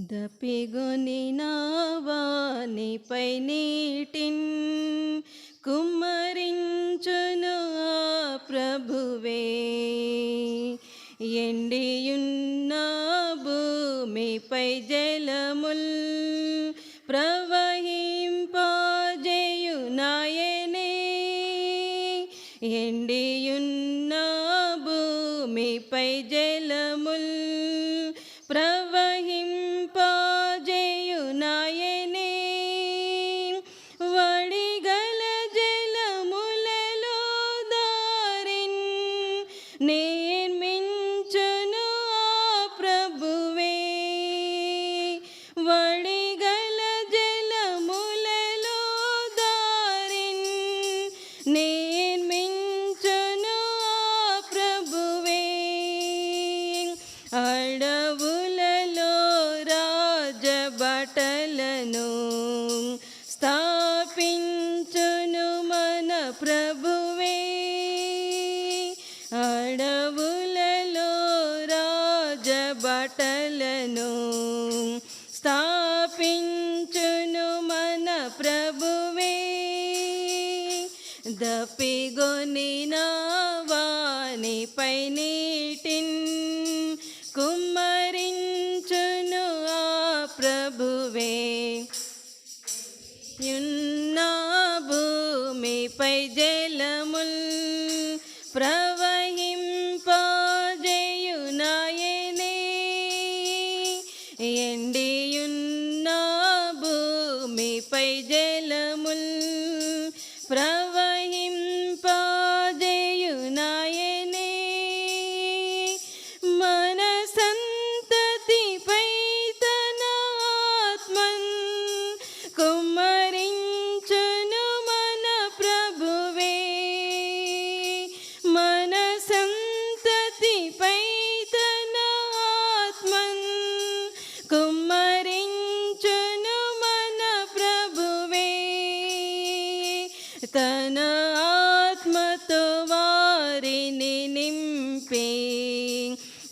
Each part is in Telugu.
దపిగొని నావానిపై నీటిన్ కుమ్మరించును ప్రభువే. ఎండియున్న భూమిపై జలముల్ ప్రవహింపజేయునాయనే. ఎండియున్న భూమిపై జలముల్ నిర్మించును అడవులలో రాజబటలను స్థాపించును మన ప్రభువే. దపిగొని వానిపై నీటిన్ కుమ్మరించును ఆ ప్రభువే. యున్న భూమిపై జయ పై జలముల్ ప్రవ తన ఆత్మతో వారిని నింపి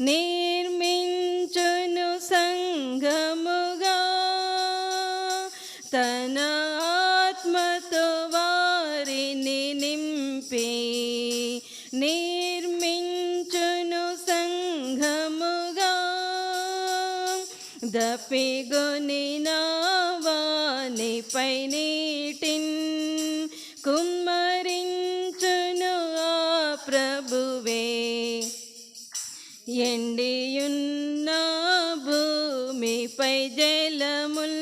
నిర్మించును సంఘముగా. తన ఆత్మతో వారిని నింపి నిర్మించును సంఘముగా. దపిగొని వానిపై నీటిని ఎండియున్న భూమిపై జలముల్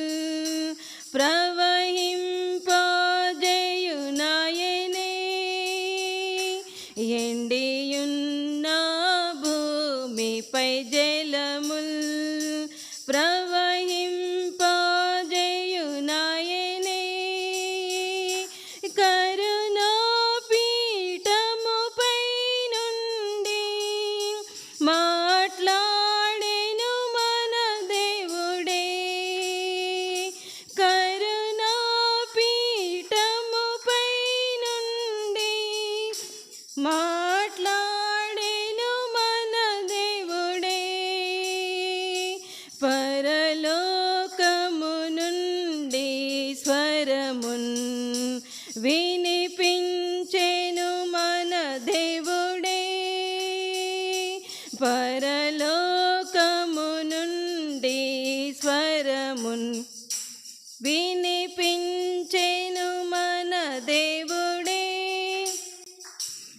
ప్రవహింపజయునాయనే. ఎండియున్న భూమిపై జలము Mom.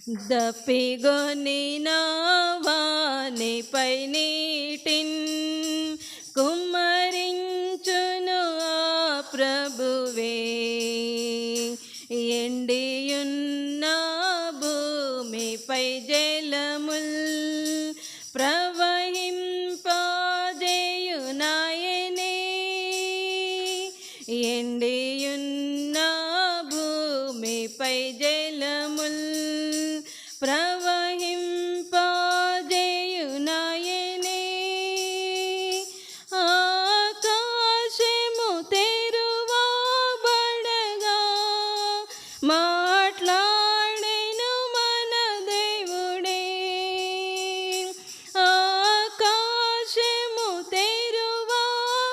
దప్పిగొని వానిపై నీటిన్ కుమ్మరించును ఆ ప్రభువే. ఎండియున్న భూమిపై జలముల్ ప్రవహింపజేయునాయనే. ఎండియున్న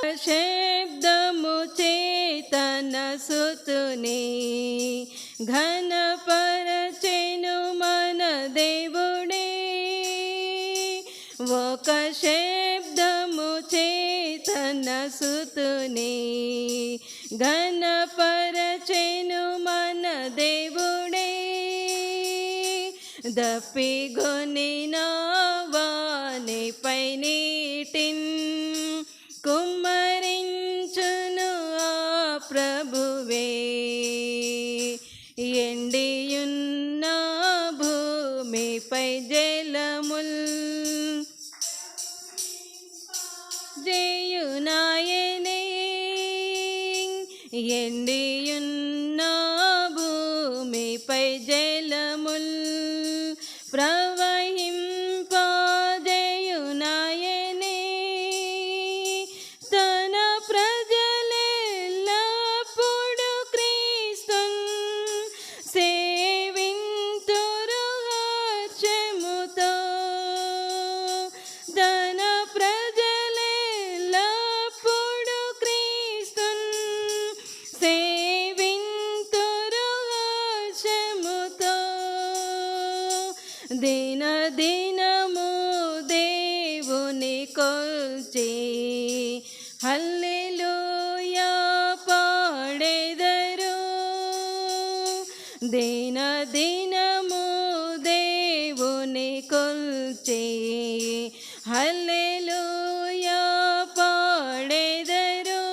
శబ్దము చేతన సుతుని ఘనపరచెను మన దేవుడే. ఒక శబ్దము చేతన సుతుని ఘనపరచెను మన దేవుడే. దప్పిగొనిన వానిపై నీటిన్ దిన దినము దేవుని కొల్చి హల్లెలూయా పాడెదరు దిన దినము దేవుని కొల్చి హల్లెలూయా పాడెదరు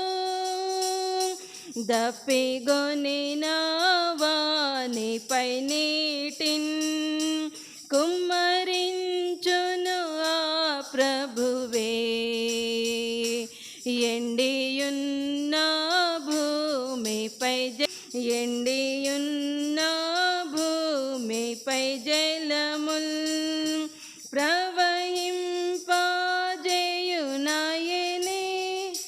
నావాని పై నీటిన్ కుమ్మరించును ఆ ప్రభువే. ఎండియున్న భూమిపై జ